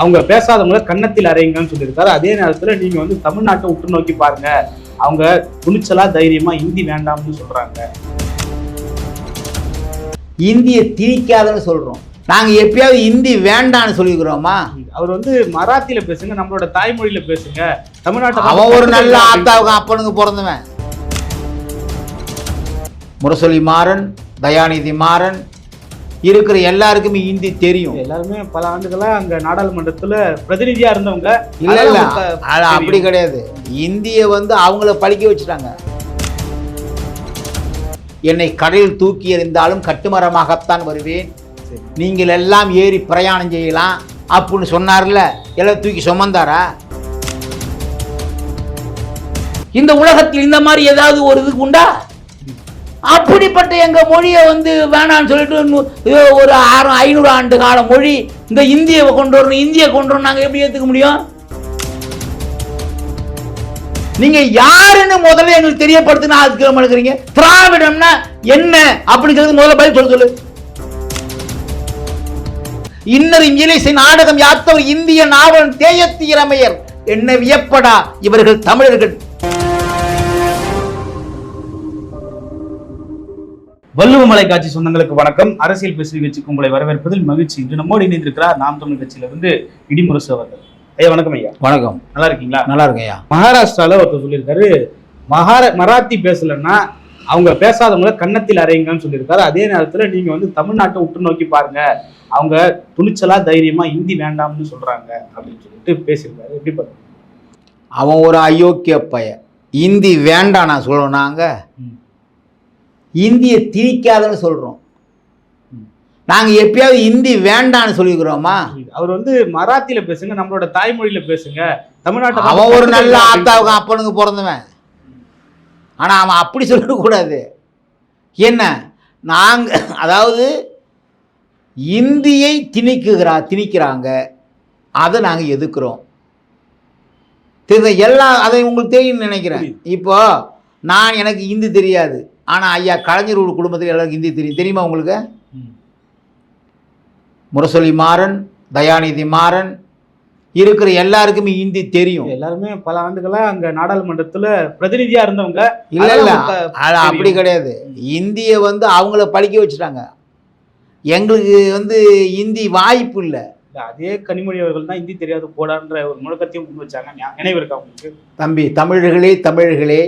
அவங்க பேசாதவங்கள கன்னத்தில் அறையுங்கன்னு சொல்லியிருக்காரு. அதே நேரத்துல நீங்க வந்து தமிழ்நாட்டை உற்று நோக்கி பாருங்க. அவங்க துணிச்சலா தைரியமா இந்தி வேண்டாம்னு சொல்றாங்க. இந்தியை திணிக்காதன்னு சொல்கிறோம் நாங்கள் எப்பயாவது இந்தி வேண்டான்னு சொல்லிக்கிறோமா அவர் வந்து மராத்தியில பேசுங்க நம்மளோட தாய்மொழியில பேசுங்க. தமிழ்நாட்டை அவன் ஒரு நல்ல ஆத்தாவுக்கு அப்பனுக்கு பிறந்தவன். முரசொலி மாறன் தயாநிதி மாறன் இருக்கிற எல்லாருக்குமே இந்தி தெரியும். எல்லாருமே பல ஆண்டுகளா அங்க நாடாளுமன்றத்துல பிரதிநிதியா இருந்தவங்க. இல்ல இல்ல. அப்படி. கிடையாது. இந்திய வந்து அவங்கள படிக்க வச்சுட்டாங்க. என்னை கடலில் தூக்கி எறிந்தாலும் கட்டுமரமாகத்தான் வருவேன். நீங்கள் எல்லாம் ஏறி பிரயாணம் செய்யலாம். அப்படின்னு சொன்னார்ல எல்லாம் தூக்கி சுமந்தாரா? இந்த உலகத்தில் இந்த மாதிரி ஏதாவது ஒரு இது உண்டா? அப்படிப்பட்ட எங்கள் மொழியை வந்து வேணான்னு சொல்லிட்டு ஒரு ஆறு ஐநூறு ஆண்டு கால மொழி இந்த இந்தியை கொண்டு வரணும் இந்தியை கொண்டு வரணும் நாங்கள் எப்படி ஏற்றுக்க முடியும்? நீங்க யாருன்னு முதல்ல எங்களுக்கு தெரியப்படுத்தினா அதுக்கு நம்ம திராவிடம்னா என்ன அப்படிங்கிறது முதல்ல பதில் சொல்ல சொல்லு. இன்னர் இங்கிலீஷ் நாடகம் யாத்தவர் இந்திய நாவலன் தேயத்தீரமையர். என்ன வியப்படா இவர்கள் தமிழர்கள். வள்ளுவமலை காட்சி சொந்தங்களுக்கு வணக்கம். அரசியல் பேசு நிகழ்ச்சிக்கு உங்களை வரவேற்பதில் மகிழ்ச்சி. இன்று நம்மோடு இணைந்திருக்கிறார் நாம் தமிழ் கட்சியில இருந்து இடிமுரசு அவர்கள். ஐயா வணக்கம் ஐயா. வணக்கம். நல்லா இருக்கீங்களா? நல்லா இருக்கேயா மகாராஷ்டிரால ஒருத்தர் சொல்லியிருக்காரு மகார மராத்தி பேசலன்னா அவங்க பேசாதவங்கள கன்னத்தில் அறையுங்கன்னு சொல்லியிருக்காரு. அதே நேரத்துல நீங்க வந்து தமிழ்நாட்டை உற்று நோக்கி பாருங்க. அவங்க துணிச்சலா தைரியமா இந்தி வேண்டாம்னு சொல்றாங்க அப்படின்னு சொல்லிட்டு பேசியிருக்காரு. எப்படி பாருங்க அவன் ஒரு அயோக்கிய பைய இந்தி வேண்டாம் நான் ம். இந்தியை திணிக்காதன்னு சொல்றோம். ம். நாங்க எப்பயாவது இந்தி வேண்டான்னு சொல்லிக்கிறோமா அவர் வந்து மராத்தியில பேசுங்க நம்மளோட தாய்மொழியில பேசுங்க. தமிழ்நாட்டை அவன் ஒரு நல்ல ஆத்தாவுக்கு அப்பனுக்கு பிறந்தவன். ஆனா அவன் அப்படி சொல்லக்கூடாது. என்ன? நாங்க அதாவது இந்தியை திணிக்குகிறா திணிக்கிறாங்க. அதை நாங்கள் எதுக்குறோம் தெரியுதா? எல்லா அதை உங்களுக்கு தெரியும்னு நினைக்கிறேன். இப்போ நான் எனக்கு ஹிந்தி தெரியாது. ஆனால் ஐயா கலைஞர் ஒரு குடும்பத்தில் எல்லாருக்கும் ஹிந்தி தெரியும். தெரியுமா உங்களுக்கு. முரசொலி மாறன் தயாநிதி மாறன் இருக்கிற எல்லாருக்குமே ஹிந்தி தெரியும். எல்லாருமே பல ஆண்டுகளா அங்க நாடாளுமன்றத்துல பிரதிநிதியா இருந்தவங்க. இல்ல இல்ல. அது அப்படி. கிடையாது. இந்தியை வந்து அவங்கள படிக்க வச்சுட்டாங்க. எங்களுக்கு வந்து இந்தி வாய்ப்பு இல்லை. அதே கனிமொழி அவர்கள் தான் இந்தி தெரியாது போடான்ற ஒரு முழக்கத்தையும் முன் வச்சாங்க. நினைவு இருக்கா உங்களுக்கு? தம்பி தமிழர்களே தமிழர்களே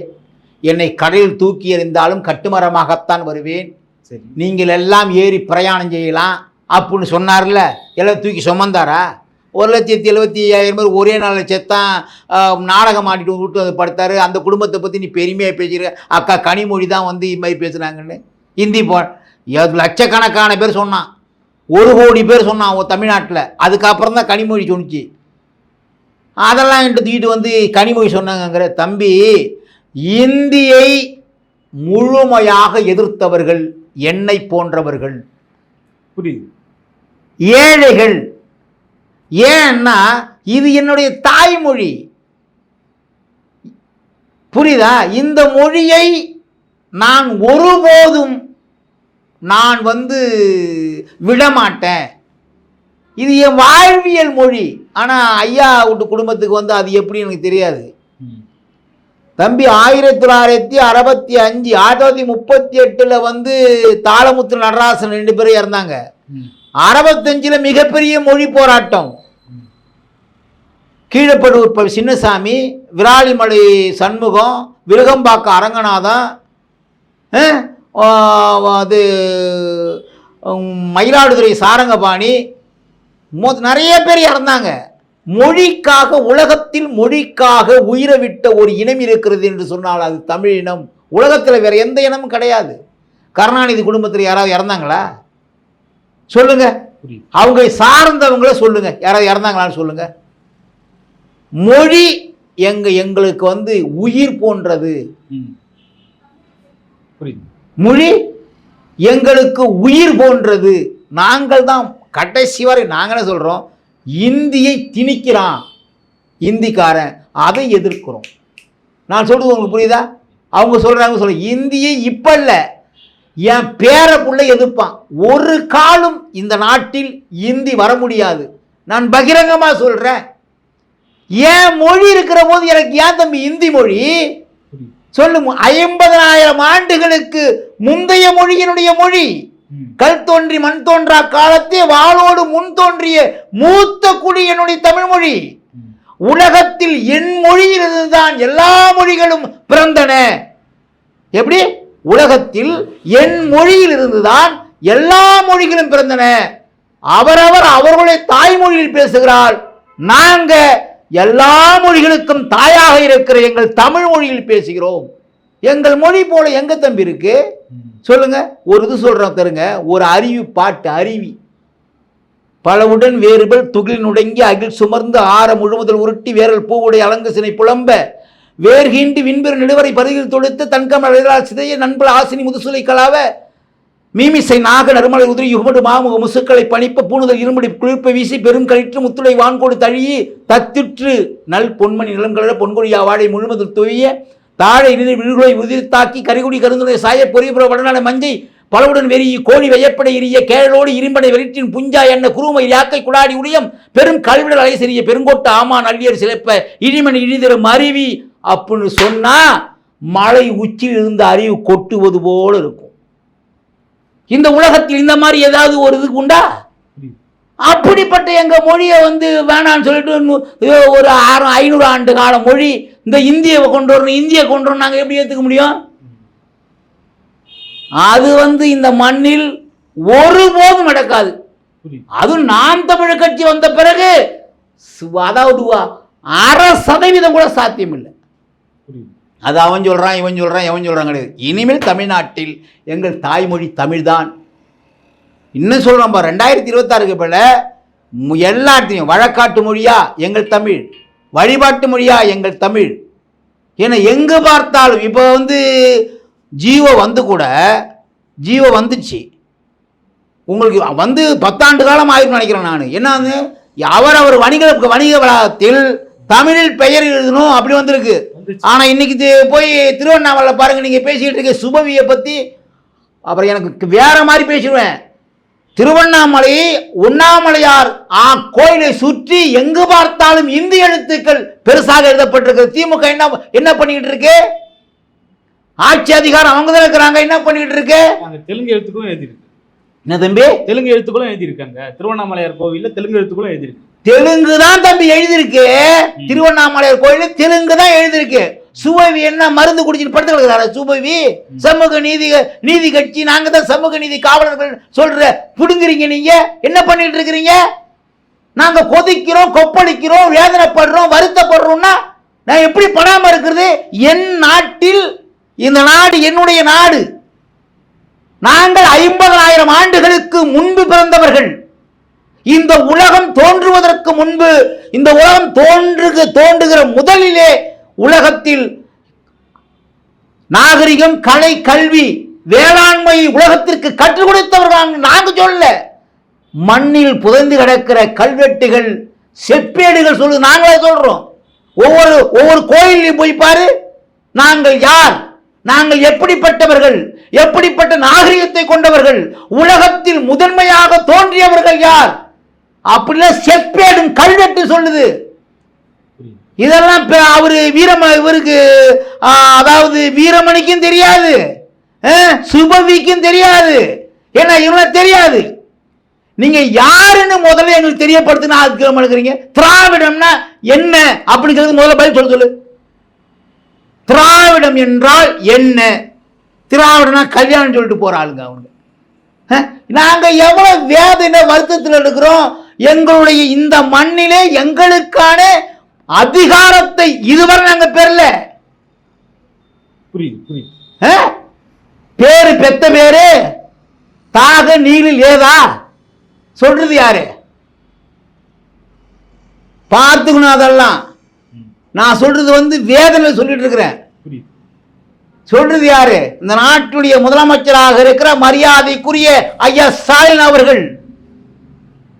என்னை கடலில் தூக்கி எறிந்தாலும் கட்டுமரமாகத்தான் வருவேன். சரி. நீங்கள் எல்லாம் ஏறி பிரயாணம் செய்யலாம் அப்படின்னு சொன்னார்ல எல்லாம் தூக்கி சுமந்தாரா? ஒரு லட்சத்தி எழுபத்தி ஐயாயிரம் பேர் ஒரே நாளில் செத்தான் ஆஹ், நாடகம் ஆடிட்டு விட்டு வந்து படுத்தாரு. அந்த குடும்பத்தை பற்றி நீ பெருமையாக பேசுகிற அக்கா கனிமொழி தான் வந்து இது மாதிரி பேசுனாங்கன்னு. ஹிந்தி போ லட்சக்கணக்கான பேர் சொன்னான். ஒரு கோடி பேர் சொன்னான் உன் தமிழ்நாட்டில். அதுக்கப்புறம் தான் கனிமொழி சொன்னிச்சு. அதெல்லாம் என்கிட்ட தூக்கிட்டு வந்து கனிமொழி சொன்னாங்கங்கிற. தம்பி இந்தியை முழுமையாக எதிர்த்தவர்கள் என்னை போன்றவர்கள். புரியுது. ஏழைகள். ஏன்னா இது என்னுடைய தாய்மொழி. புரியுதா? இந்த மொழியை நான் ஒருபோதும் நான் வந்து விடமாட்டேன். இது என் வாழ்வியல் மொழி. ஆனால் ஐயா வீட்டு குடும்பத்துக்கு வந்து அது எப்படி எனக்கு தெரியாது. தம்பி ஆயிரத்தி தொள்ளாயிரத்தி அறுபத்தி அஞ்சு ஆயிரத்தி தொள்ளாயிரத்தி முப்பத்தி எட்டில் வந்து தாளமுத்து நடராசன் ரெண்டு பேரும் இறந்தாங்க. அறுபத்தஞ்சில் மிகப்பெரிய மொழி போராட்டம். கீழப்படூர் சின்னசாமி விராலிமலை சண்முகம் விருகம்பாக்கம் அரங்கநாதன் அது மயிலாடுதுறை சாரங்கபாணி மொ- நிறைய பேர் இறந்தாங்க. மொழிக்காக உலகத்தில் மொழிக்காக உயிரை விட்ட ஒரு இனம் இருக்கிறது என்று சொன்னால் அது தமிழ் இனம். உலகத்தில் வேற எந்த இனமும் கிடையாது. கருணாநிதி குடும்பத்தில் யாராவது இறந்தாங்களா? சொல்லுங்க. அவங்க சார்ந்தவங்கள சொல்லுங்க. யாராவது இறந்தாங்களான்னு சொல்லுங்க. மொழி எங்க எங்களுக்கு வந்து உயிர் போன்றது. மொழி எங்களுக்கு உயிர் போன்றது. நாங்கள் தான் கடைசி வரை நாங்களே சொல்கிறோம் இந்தியை திணிக்கிறான். இந்திக்காரன். அதை எதிர்க்கிறோம். நான் சொல்றது உங்களுக்கு புரியுதா? அவங்க சொல்கிறாங்க சொல்ல இந்தியை இப்போ இல்லை என் பேர எதிர்ப்பான். ஒரு காலம் இந்த நாட்டில் இந்தி வர முடியாது. நான் பகிரங்கமா சொல்றேன். ஏன் மொழி இருக்கிற போது எனக்கு ஏன் தம்பி இந்தி மொழி? சொல்லுங்க. ஐம்பதனாயிரம் ஆண்டுகளுக்கு முந்தைய மொழியினுடைய மொழி. கல் தோன்றி மண் தோன்றா காலத்தே வாளோடு முன் தோன்றிய மூத்த குடி என்னுடைய தமிழ் மொழி. ம். உலகத்தில் என் மொழியிலிருந்துதான் எல்லா மொழிகளும் பிறந்தன. எப்படி? உலகத்தில் என் மொழியிலிருந்துதான் எல்லா மொழிகளும் பிறந்தன. அவரவர் அவர்களுடைய தாய்மொழியில் பேசுகிறார். நாங்க எல்லா மொழிகளுக்கும் தாயாக இருக்கிற எங்கள் தமிழ் மொழியில் பேசுகிறோம். எங்கள் மொழி போல எங்க தம்பி இருக்கு? சொல்லுங்கள் சொல்லுங்க ஒரு இது சொல்கிறோம் தருங்க ஒரு அருவி பாட்டு அருவி பலவுடன் வேறுபல் துகில் நுடங்கி அகில் சுமர்ந்து ஆற முழுமுதல் உருட்டி வேரல் பூவுடைய அலங்கசினை புலம்ப. வேர்கின்றி விண்பெரு நெடுவரை பருகில் தொடுத்து தன்கமல் சிதைய நண்பல் ஆசினி முதுசுலை கலாவ மீமிசை நாக நறுமலை உதிரி யுகமடு மாமுக முசுக்களை பணிப்ப பூணுதல் இருமுடி குளிர்ப்ப வீசி பெரும் கழிற்று முத்துளை வான்கோடு தழியி தத்திற்று. நல் பொன்மணி நிலங்கழ பொன்கொழியா வாழை முழுமதில் துவிய தாழை இருந்து விழுகுலை உதிர்த்தாக்கி கரிகுடி கருந்துரை சாய பொறிபுற வடநாட மஞ்சை பலவுடன் வெறி கோழி வெயப்படை எரிய கேழலோடு இரும்படை வெறிற்றின் புஞ்சா என்ன குருமை யாக்கை குடாடி உடையம் பெரும் கல்விடல் அலை சிறிய பெருங்கோட்ட ஆமா அள்ளியர் சிலப்ப இடிமணி இடிதிரும் அருவி அப்படின்னு சொன்னால் மலை உச்சியில் இருந்து அறிவு கொட்டுவது போல இருக்கும். இந்த உலகத்தில் இந்த மாதிரி ஏதாவது ஒரு இதுக்கு உண்டா? அப்படிப்பட்ட எங்க மொழியை வந்து வேணாம்னு சொல்லிட்டு ஒரு ஆறு ஐநூறு ஆண்டு கால மொழி இந்த இந்தியை கொண்டு வரணும் இந்தியை கொண்டு வரணும் நாங்கள் எப்படி ஏற்றுக்க முடியும்? அது வந்து இந்த மண்ணில் ஒருபோதும் நடக்காது. அதுவும் நாம் தமிழர் கட்சி வந்த பிறகு அதாவது அரை சதவீதம் கூட சாத்தியம் இல்லை அது அவன் சொல்கிறான் இவன் சொல்கிறான் இவன் சொல்கிறான் கிடையாது. இனிமேல் தமிழ்நாட்டில் எங்கள் தாய்மொழி தமிழ்தான். இன்னும் சொல்கிறோம் பா ரெண்டாயிரத்தி இருபத்தாறுக்கு பிள்ளை எல்லாத்தையும் வழக்காட்டு மொழியா எங்கள் தமிழ் வழிபாட்டு மொழியா எங்கள் தமிழ். ஏன்னா எங்கே பார்த்தாலும் இப்போ வந்து ஜீவோ வந்து கூட ஜீவோ வந்துச்சு. உங்களுக்கு வந்து பத்தாண்டு காலம் ஆயிருக்கும் நினைக்கிறேன் நான். என்னன்னு அவர் அவர் வணிக வணிக வளாகத்தில் தமிழில் பெயர் எழுதணும் அப்படி வந்திருக்கு. வந்துச்சு. ஆனா இன்னைக்கு போய் திருவண்ணாமலை பாருங்க நீங்க பேசிக்கிட்டு இருக்க சுபவியை பத்தி அப்புறம் எனக்கு வேற மாதிரி பேசிடுவேன். திருவண்ணாமலை உண்ணாமலையார் ஆ கோயிலை சுற்றி எங்கு பார்த்தாலும் இந்தி எழுத்துக்கள் பெருசாக எழுதப்பட்டிருக்கு திமுக என்ன என்ன பண்ணிக்கிட்டு இருக்கு? ஆட்சி அதிகாரம் அவங்க தான் இருக்கிறாங்க. என்ன பண்ணிக்கிட்டு இருக்கு? தெலுங்கு எழுத்துக்களும் எழுதியிருக்கு. என்ன தம்பி? தெலுங்கு எழுத்துக்களும் எழுதியிருக்காங்க. திருவண்ணாமலையார் கோவில்ல தெலுங்கு எழுத்துக்களும் எழுதியிருக்கு. தெலுங்கு தான் தம்பி எழுதியிருக்கு. திருவண்ணாமலையார் கோயில் தெலுங்கு தான் எழுதியிருக்கு. சுபவி என்ன மருந்து குடிச்சிட்டு படுத்து கிடக்குறாரு சுபவி சமூக நீதி நீதி கட்சி நாங்க தான் சமூக நீதி காவலர்கள் சொல்ற புடுங்குறீங்க நீங்க? என்ன பண்ணிட்டு இருக்கிறீங்க? நாங்க கொதிக்கிறோம் கொப்பளிக்கிறோம் வேதனைப்படுறோம் வருத்தப்படுறோம்னா நான் எப்படி படாம இருக்கிறது? என் நாட்டில் இந்த நாடு என்னுடைய நாடு. நாங்கள் ஐம்பதாயிரம் ஆண்டுகளுக்கு முன்பு பிறந்தவர்கள். இந்த உலகம் தோன்றுவதற்கு முன்பு இந்த உலகம் தோன்றுக தோன்றுகிற முதலிலே உலகத்தில் நாகரிகம் கலை கல்வி வேளாண்மை உலகத்திற்கு கற்றுக் கொடுத்தவர்கள் நாங்க சொல்ல. மண்ணில் புதைந்து கிடக்கிற கல்வெட்டுகள் செப்பேடுகள் சொல்லு நாங்களே சொல்றோம். ஒவ்வொரு ஒவ்வொரு கோயிலையும் போய் பாரு. நாங்கள் யார்? நாங்கள் எப்படிப்பட்டவர்கள்? எப்படிப்பட்ட நாகரிகத்தை கொண்டவர்கள்? உலகத்தில் முதன்மையாக தோன்றியவர்கள் யார்? அப்படிலாம் செப்பேடும் கல்வெட்டு சொல்லுது. இதெல்லாம் இப்ப அவரு வீரம இவருக்கு அதாவது வீரமணிக்கும் தெரியாது ஆ, சுபவிக்கும் தெரியாது. ஏன்னா இவனுக்கு தெரியாது. நீங்க யாருன்னு முதல்ல எங்களுக்கு தெரியப்படுத்தினா அதுக்கு நம்ம திராவிடம்னா என்ன? அப்படிங்கிறது முதல்ல பதில் சொல்ல சொல்லு. திராவிடம் என்றால் என்ன? திராவிடம்னா கல்யாணம் சொல்லிட்டு போற ஆளுங்க அவங்க. நாங்க எவ்வளவு வேதனை வருத்தத்தில் இருக்கிறோம். எங்களுடைய இந்த மண்ணிலே எங்களுக்கான அதிகாரத்தை இதுவரை நாங்க பெறல. புரியுது? பேரு பெத்த பேரு தாக நீளில் ஏதா? சொல்றது யாரு? பார்த்துக்கணும் அதெல்லாம். நான் சொல்றது வந்து வேதனை சொல்லிட்டு இருக்கிறேன். சொல்றது யாரு? இந்த நாட்டுடைய முதலமைச்சராக இருக்கிற மரியாதைக்குரிய ஐயா ஸ்டாலின் அவர்கள்.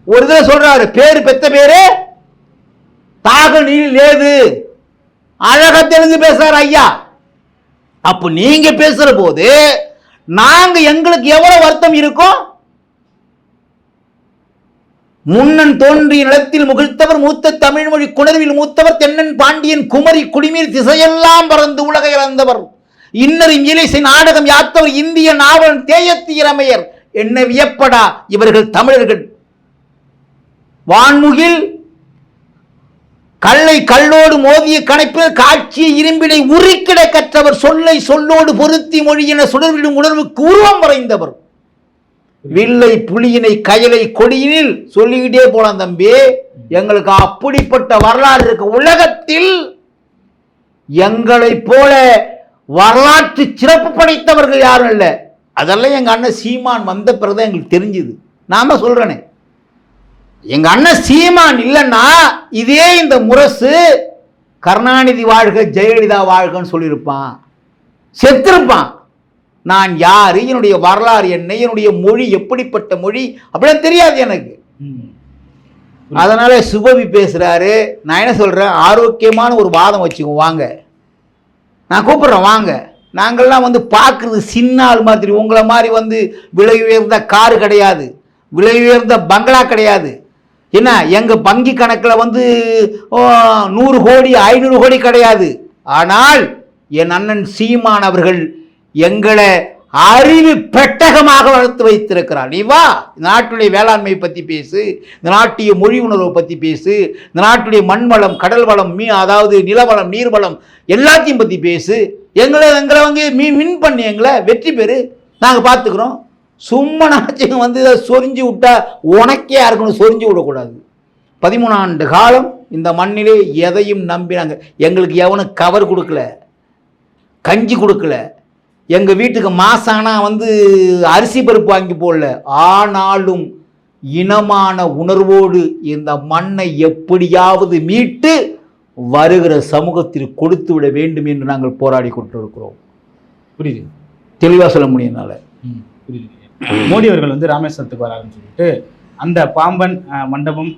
ஒரு இதில் சொல்றாரு பேரு பெத்த பேரு தாக நீள் ஏது? அழகா தெரிஞ்சு பேசுறாரு ஐயா. அப்ப நீங்க பேசுற போது நாங்க எங்களுக்கு எவ்வளவு வருத்தம் இருக்கும் முன்னன் தோன்றிய நிலத்தில் முகிழ்த்தவர் மூத்த தமிழ் மொழி குணர்வில் மூத்தவர் தென்னன் பாண்டியன் குமரி குடிமீர் திசையெல்லாம் பறந்து உலக இறந்தவர் இன்னரும் இலிசை நாடகம் யாத்தவர் இந்திய நாவல் தேயத்தீரமையர் என்ன வியப்படா இவர்கள் தமிழர்கள். வான்முகில் கல்லை கல்லோடு மோதிய கணைப்பில் காட்சிய இரும்பினை உருக்கிட கற்றவர் சொல்லை சொல்லோடு பொருத்தி மொழியின சுடர்விடும் உணர்வுக்கு உருவம் வரைந்தவர். வில்லை புலியினை கயலை கொடியினில் சொல்லிக்கிட்டே போலாம் தம்பி. எங்களுக்கு அப்படிப்பட்ட வரலாறு இருக்கு. உலகத்தில் எங்களைப் போல வரலாற்று சிறப்பு படைத்தவர்கள் யாரும் இல்லை. அதெல்லாம் எங்க அண்ணன் சீமான் வந்த பிறகுதான் எங்களுக்கு தெரிஞ்சுது. நாம சொல்றேனே. எங்க அண்ணன் சீமான் இல்லைன்னா இதே இந்த முரசு கருணாநிதி வாழ்க ஜெயலலிதா வாழ்கன்னு சொல்லியிருப்பான். செத்திருப்பான். நான் யாரு என்னுடைய வரலாறு என்ன என்னுடைய மொழி எப்படிப்பட்ட மொழி அப்படிலாம் தெரியாது எனக்கு. அதனால சுபவி பேசுறாரு. நான் என்ன சொல்றேன்? ஆரோக்கியமான ஒரு வாதம் வச்சுக்கோ வாங்க. நான் கூப்பிடுறேன் வாங்க. நாங்கள்லாம் வந்து பார்க்குறது சின்ன ஆள் மாதிரி உங்களை மாதிரி வந்து விலை உயர்ந்த காரு கிடையாது. விலை உயர்ந்த பங்களா கிடையாது. என்ன எங்கள் வங்கி கணக்கில் வந்து நூறு கோடி ஐநூறு கோடி கிடையாது. ஆனால் என் அண்ணன் சீமான் அவர்கள் எங்களை அறிவு பெட்டகமாக வளர்த்து வைத்திருக்கிறார். நீ வா இந்த நாட்டுடைய வேளாண்மை பற்றி பேசு இந்த நாட்டிய மொழி உணர்வை பற்றி பேசு இந்த நாட்டுடைய மண் வளம் கடல் வளம் மீ அதாவது நிலவளம் நீர்வளம் எல்லாத்தையும் பற்றி பேசு. எங்களை எங்களை வந்து மீ வின் பண்ணி எங்களை வெற்றி பெறு. நாங்கள் பார்த்துக்குறோம் சும்மா நாச்சுங்க வந்து இதை சொரிஞ்சு விட்டா உனக்கே யாருக்கணும் சொரிஞ்சு விடக்கூடாது. பதிமூணு ஆண்டு காலம் இந்த மண்ணிலே எதையும் நம்பினாங்க. எங்களுக்கு எவனும் கவர் கொடுக்கல. கஞ்சி கொடுக்கல. எங்கள் வீட்டுக்கு மாசானா வந்து அரிசி பருப்பு வாங்கி போடல. ஆனாலும் இனமான உணர்வோடு இந்த மண்ணை எப்படியாவது மீட்டு வருகிற சமூகத்தில் கொடுத்து விட வேண்டும் என்று நாங்கள் போராடி கொண்டிருக்கிறோம். புரியுது. தெளிவாக சொல்ல முடியும் என்னால. ம், புரியுது. மோடி அவர்கள் வந்து ராமேஸ்வரத்துக்கு வராருன்னு சொல்லிட்டு அந்த பாம்பன் மண்டபம்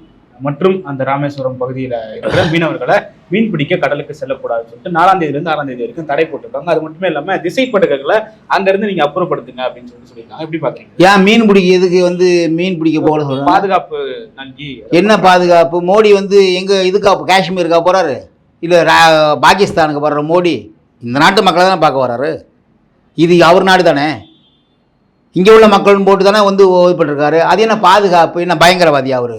மற்றும் அந்த ராமேஸ்வரம் பகுதியில் இருக்கிற மீனவர்களை மீன் பிடிக்க கடலுக்கு செல்லக்கூடாதுன்னு சொல்லிட்டு நாலாம் தேதியிலிருந்து ஆறாம் தேதி வரைக்கும் தடை போட்டிருக்காங்க. அது மட்டுமே இல்லாம திசைப்படுகைகளை அங்கிருந்து நீங்க அப்புறப்படுத்துங்க அப்படின்னு சொல்லிட்டு சொல்லியிருக்காங்க. எப்படி பாக்குறீங்க? ஏன் மீன் பிடிக்க எதுக்கு வந்து மீன் பிடிக்க போகல பாதுகாப்பு நல்கி என்ன பாதுகாப்பு? மோடி வந்து எங்கே இதுக்கா காஷ்மீருக்கா போகிறாரு இல்லை பாகிஸ்தானுக்கு போகிற மோடி? இந்த நாட்டு மக்களை தானே பார்க்க வராரு? இது அவர் நாடு தானே? இங்கே உள்ள மக்கள்னு போட்டு தானே வந்து இது அது என்ன பாதுகாப்பு? என்ன பயங்கரவாதியா அவர்?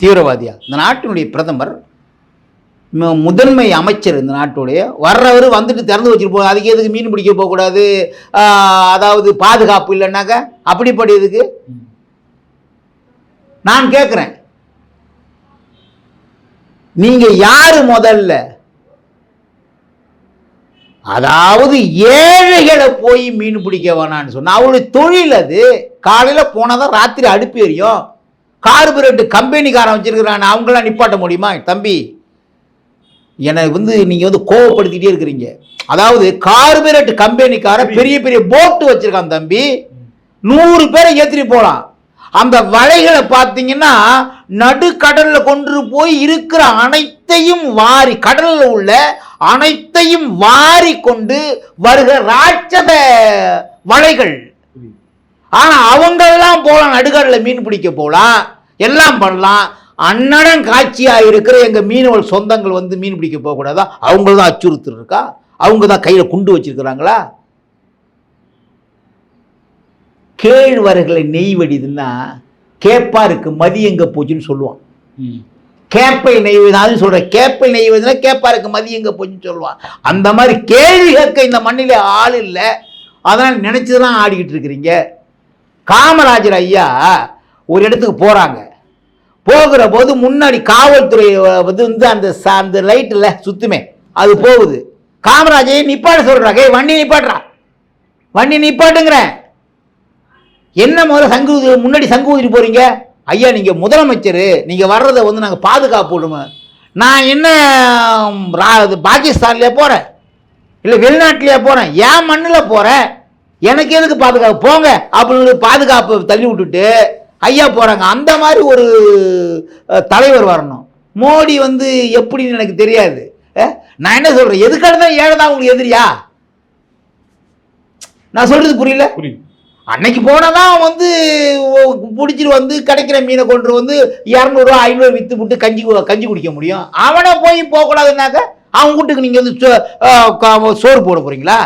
தீவிரவாதியா? இந்த நாட்டினுடைய பிரதமர் முதன்மை அமைச்சர் இந்த நாட்டுடைய வர்றவர் வந்துட்டு திறந்து வச்சுட்டு போ அதுக்கு எதுக்கு மீன் பிடிக்க போகக்கூடாது? அதாவது பாதுகாப்பு இல்லைன்னாக்க அப்படிப்பட்ட இதுக்கு நான் கேட்குறேன் நீங்கள் யார் முதல்ல அதாவது ஏழைகளை போய் மீன் பிடிக்க வேணான்னு சொன்னா அவருடைய தொழில் அது. காலையில போனாதான் ராத்திரி அடுப்பு எரியும். கார்பரேட் கம்பெனிக்காரன் வச்சிருக்கிறான் அவங்களாம் நிப்பாட்ட முடியுமா? தம்பி என்னை வந்து நீங்க வந்து கோவப்படுத்திட்டே இருக்கிறீங்க. அதாவது கார்பரேட் கம்பெனிக்காரன் பெரிய பெரிய போட்டு வச்சிருக்கான் தம்பி. நூறு பேரை ஏற்றிட்டு போகலாம் அந்த வலைகளை பார்த்தீங்கன்னா நடுக்கடல்ல கொண்டு போய் இருக்கிற அனைத்தையும் வாரி கடல்ல உள்ள அனைத்தையும் வாரி கொண்டு வருகிற ராட்சத வலைகள் ஆனால் ஆனா அவங்கெல்லாம் போகலாம் நடுகடலில் மீன் பிடிக்க போகலாம் எல்லாம் பண்ணலாம். அன்னடம் காட்சியா இருக்கிற எங்க மீனவர் சொந்தங்கள் வந்து மீன் பிடிக்க போகக்கூடாதா? அவங்க தான் அச்சுறுத்தல் இருக்கா? அவங்க தான் கையில குண்டு வச்சிருக்கிறாங்களா? கேழ்வரகளை நெய் வடிதுன்னா கேப்பாருக்கு மதி எங்க போச்சுன்னு சொல்லுவான். ம். கேப்பை நெய்வதான்னு சொல்றேன் கேப்பை நெய்வதுனா கேப்பாருக்கு மதி எங்க போச்சுன்னு சொல்லுவான். அந்த மாதிரி கேள்வி கேட்க இந்த மண்ணிலே ஆள் இல்லை. அதனால் நினைச்சுதான் ஆடிக்கிட்டு இருக்கிறீங்க. காமராஜர் ஐயா ஒரு இடத்துக்கு போகிறாங்க போகிற போது முன்னாடி காவல்துறை வந்து வந்து அந்த ச- அந்த லைட்டில் சுத்துமே அது போகுது. காமராஜை நிப்பாட்ட சொல்கிறா "ஏய், வண்டி நிப்பாட்டுறா. வண்டி நிப்பாட்டுங்கிறேன். என்ன முதல்ல சங்கு முன்னாடி சங்கு ஊதிட்டு போகிறீங்க ஐயா நீங்கள் முதலமைச்சர் நீங்கள் வர்றதை வந்து நாங்கள் பாதுகாப்பு விடுவோம் நான் என்ன ரா- இது பாகிஸ்தான்லயா போறேன். வெளிநாட்டிலேயே போகிறேன் ஏன் மண்ணில் போகிறேன் எனக்கு எதுக்கு பாதுகாப்பு? போங்க. அப்படின்னு பாதுகாப்பு தள்ளி விட்டுட்டு ஐயா போகிறாங்க அந்த மாதிரி ஒரு தலைவர் வரணும். மோடி வந்து எப்படின்னு எனக்கு தெரியாது. நான் என்ன சொல்கிறேன் எதுக்காக தான் ஏழை தான் உங்களுக்கு எதிரியா? நான் சொல்கிறது புரியல? புரியுது. அன்னைக்கு போனதான் வந்து பிடிச்சிட்டு வந்து கிடைக்கிற மீனை கொண்டு வந்து இரநூறுவா ஐநூறு விற்று விட்டு கஞ்சி கஞ்சி குடிக்க முடியும். அவனை போய் போகக்கூடாதுன்னாக்க அவன் வீட்டுக்கு நீங்கள் வந்து சோறு போட போறீங்களா?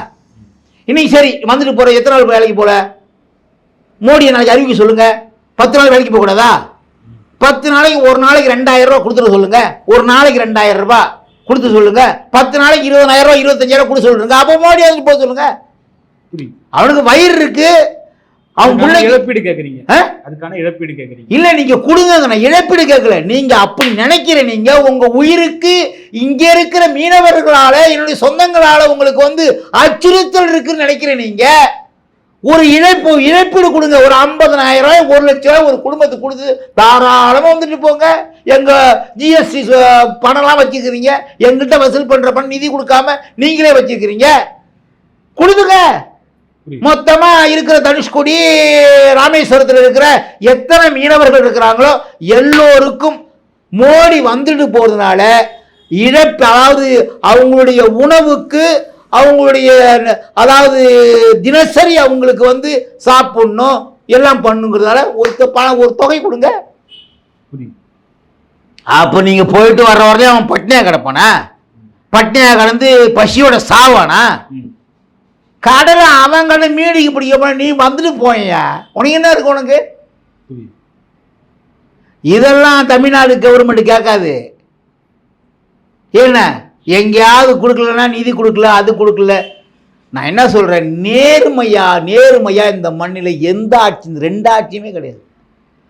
இன்னைக்கு சரி வந்துட்டு போற எத்தனை நாள் வேலைக்கு போல? மோடியை நாளைக்கு அறிவிக்க சொல்லுங்க. பத்து நாள் வேலைக்கு போகக்கூடாதா? பத்து நாளைக்கு ஒரு நாளைக்கு ரெண்டாயிரம் ரூபாய் கொடுத்துட சொல்லுங்க. ஒரு நாளைக்கு ரெண்டாயிரம் ரூபாய் கொடுத்து சொல்லுங்க. பத்து நாளைக்கு இருபதாயிரம் ரூபாய் இருபத்தஞ்சாயிரம் கொடுத்து சொல்லுங்க. அப்போ மோடி அதுக்கு போக சொல்லுங்க. புரியுது. அவனுக்கு வயிறு இருக்கு. அவன் பிள்ளைக்கு இழப்பீடு கேக்குறீங்க. ஆ? அதுக்கான இழப்பீடு கேக்குறீங்க. இல்ல நீங்க கொடுங்க நான் இழப்பீடு கேட்கல நீங்க அப்படி நினைக்கிற நீங்க உங்க உயிருக்கு இங்க இருக்கிற மீனவர்களால என்னுடைய சொந்தங்களால உங்களுக்கு வந்து அச்சுறுத்தல் இருக்குன்னு நினைக்கிற நீங்க. ஒரு இழப்பு இழப்பீடு கொடுங்க. ஒரு 50000 ரூபாய் ஒரு லட்சம் ரூபாய் ஒரு குடும்பத்துக்கு கொடுத்து தாராளமா வந்துட்டு போங்க. எங்க ஜிஎஸ்டி பணம்லாம் வச்சுக்கிறீங்க. எங்கிட்ட வசூல் பண்ற பணம் நிதி கொடுக்காம நீங்களே வச்சுக்கிறீங்க. கொடுத்துங்க மொத்தமா இருக்கிற தனுஷ்கோடி ராமேஸ்வரத்தில் இருக்கிற எத்தனை மீனவர்கள் இருக்கிறாங்களோ எல்லோருக்கும் மோடி வந்துட்டு போறதுனால இழப்பு அதாவது அவங்களுடைய உணவுக்கு அவங்களுடைய அதாவது தினசரி அவங்களுக்கு வந்து சாப்பிடணும் எல்லாம் பண்ணுங்கிறதால ஒரு தொ- பணம் ஒரு தொகை கொடுங்க. அப்போ நீங்க போயிட்டு வர்ற வரையும் அவன் பட்னியா கிடப்பானா? பட்னியா கிடந்து பசியோட சாவானா. கடலை அவன் கடை மீடிக்கு பிடிக்க போன நீ வந்துட்டு போயா உனக்கு என்ன இருக்கு உனக்கு? இதெல்லாம் தமிழ்நாடு கவர்மெண்ட் கேட்காது. என்ன எங்கேயாவது கொடுக்கலன்னா நிதி கொடுக்கல அது கொடுக்கல. நான் என்ன சொல்றேன்? நேர்மையா நேர்மையா இந்த மண்ணில் எந்த ஆட்சி ரெண்டு ஆட்சியுமே கிடையாது.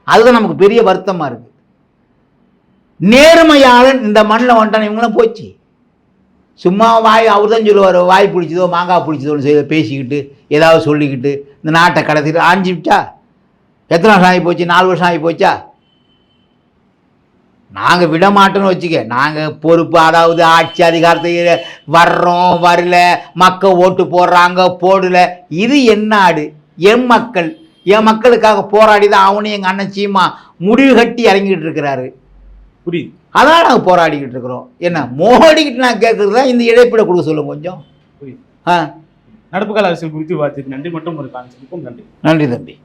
அதுதான் நமக்கு பெரிய வருத்தமா இருக்கு. நேர்மையாளன் இந்த மண்ணில் வந்துட்டான் இவங்களாம் போச்சு. சும்மா வாய் அவர் தான் சொல்லுவார் வாய் பிடிச்சதோ மாங்காய் பிடிச்சதோன்னு செய்ய பேசிக்கிட்டு ஏதாவது சொல்லிக்கிட்டு இந்த நாட்டை கடத்திட்டு ஆஞ்சிவிட்டா எத்தனை வருஷம் ஆகி போச்சு? நாலு வருஷம் ஆகி போச்சா? நாங்கள் விட மாட்டோம்னு வச்சுக்க நாங்கள் பொறுப்பு அதாவது ஆட்சி அதிகாரத்தை வர்றோம் வரல மக்கள் ஓட்டு போடுறாங்க போடல. இது என் நாடு என் மக்கள். என் மக்களுக்காக போராடி தான் அவனையும் எங்கள் அண்ணன் சீமா முடிவு கட்டி இறங்கிட்டு இருக்கிறாரு. புரியுது. அதான் நாங்கள் போராடிக்கிட்டு இருக்கிறோம். என்ன மோடிக்கிட்டு நான் கேட்குறது தான் இந்த இழப்பீடை கொடுக்க சொல்லுங்க கொஞ்சம். புரியுது. ஆ. நடப்பு கால அரசியல் குறித்து பார்த்து நன்றி மட்டும் ஒரு கான்செப்டுக்கும் நன்றி. நன்றி தம்பி.